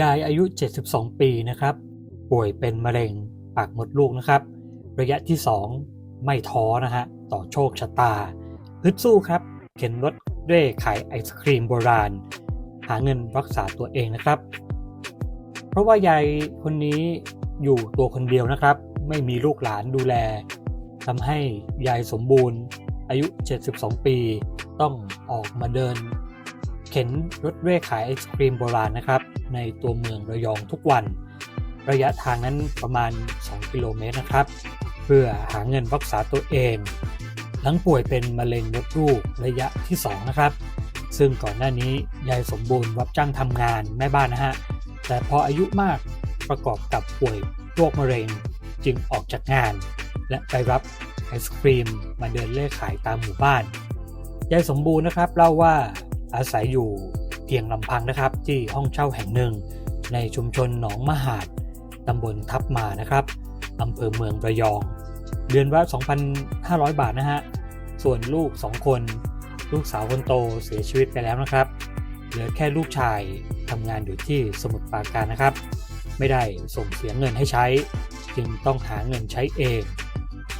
ยายอายุ 72 ปีนะครับ ป่วยเป็นมะเร็งปากมดลูกนะครับ ระยะที่ 2 ไม่ท้อนะฮะ ต่อโชคชะตาฮึดสู้ครับ เข็นรถเร่ขายไอศครีมโบราณ หาเงินรักษาตัวเองนะครับ เพราะว่ายายคนนี้อยู่ตัวคนเดียวนะครับ ไม่มีลูกหลานดูแลทำให้ยายสมบูรณ์อายุ 72 ปี ต้องออกมาเดิน ข็นรถเร่ขายไอศครีมโบราณนะครับ ในตัวเมืองระยองทุกวัน ระยะทางนั้นประมาณ 2 กิโลเมตรนะครับ เพื่อหาเงินรักษาตัวเอง หลังป่วยเป็นมะเร็งมดลูกระยะที่ 2 นะครับ ซึ่งก่อนหน้านี้ยายสมบูรณ์รับจ้างทำงานแม่บ้านนะฮะ แต่พออายุมากประกอบกับป่วยโรคมะเร็งจึงออกจากงาน และไปรับไอศครีมมาเดินเล่ขายตามหมู่บ้านยายสมบูรณ์นะครับเล่าว่า อาศัยอยู่เพียงลำพังนะครับ ที่ห้องเช่าแห่งหนึ่ง ในชุมชนหนองมหาดตำบลทับมานะครับอำเภอเมืองระยอง เดือนละ2,500 บาทนะฮะ ส่วนลูก 2 คน ลูกสาวคนโตเสียชีวิตไปแล้วนะครับ เหลือแค่ลูกชายทำงานอยู่ที่สมุทรปราการนะครับ ไม่ได้ส่งเสียเงินให้ใช้ จึงต้องหาเงินใช้เอง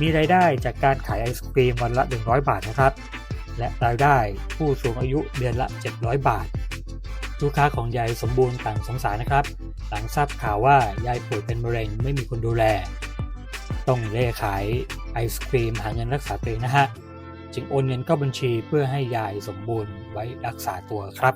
มีรายได้จากการขายไอศครีมวันละ 100 บาทนะครับ และรายได้ผู้สูงอายุเดือนละ 700 บาท ลูกค้าของยายสมบูรณ์ต่างสงสารนะครับ หลังทราบข่าวว่ายายป่วยเป็นมะเร็งไม่มีคนดูแล ต้องเล่ขายไอศครีมหาเงินรักษาตัวเองนะฮะ จึงโอนเงินเข้าบัญชีเพื่อให้ยายสมบูรณ์ไว้รักษาตัวครับ